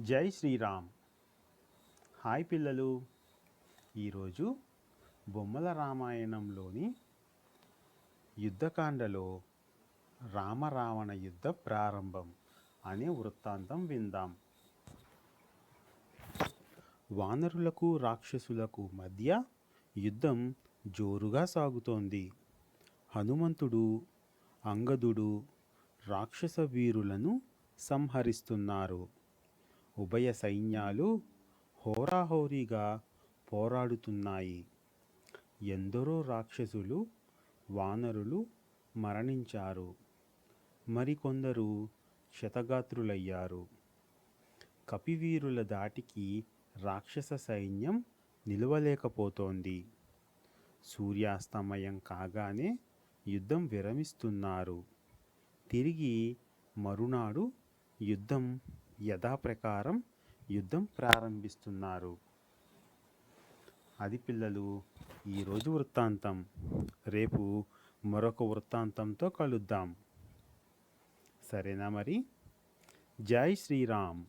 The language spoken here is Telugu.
జై శ్రీరామ్. హాయ్ పిల్లలు. ఈరోజు బొమ్మల రామాయణంలోని యుద్ధకాండలో రామరావణ యుద్ధ ప్రారంభం అనే వృత్తాంతం విందాం. వానరులకు రాక్షసులకు మధ్య యుద్ధం జోరుగా సాగుతోంది. హనుమంతుడు అంగదుడు రాక్షస వీరులను సంహరిస్తున్నారు. ఉభయ సైన్యాలు హోరాహోరీగా పోరాడుతున్నాయి. ఎందరో రాక్షసులు వానరులు మరణించారు. మరికొందరు క్షతగాత్రులయ్యారు. కపివీరుల దాటికి రాక్షస సైన్యం నిలవలేకపోతోంది. సూర్యాస్తమయం కాగానే యుద్ధం విరమిస్తున్నారు. తిరిగి మరునాడు యుద్ధం యథాప్రకారం యుద్ధం ప్రారంభిస్తున్నారు. అది పిల్లలు ఈరోజు వృత్తాంతం. రేపు మరొక వృత్తాంతంతో కలుద్దాం. సరేనా మరి? జై శ్రీరామ్.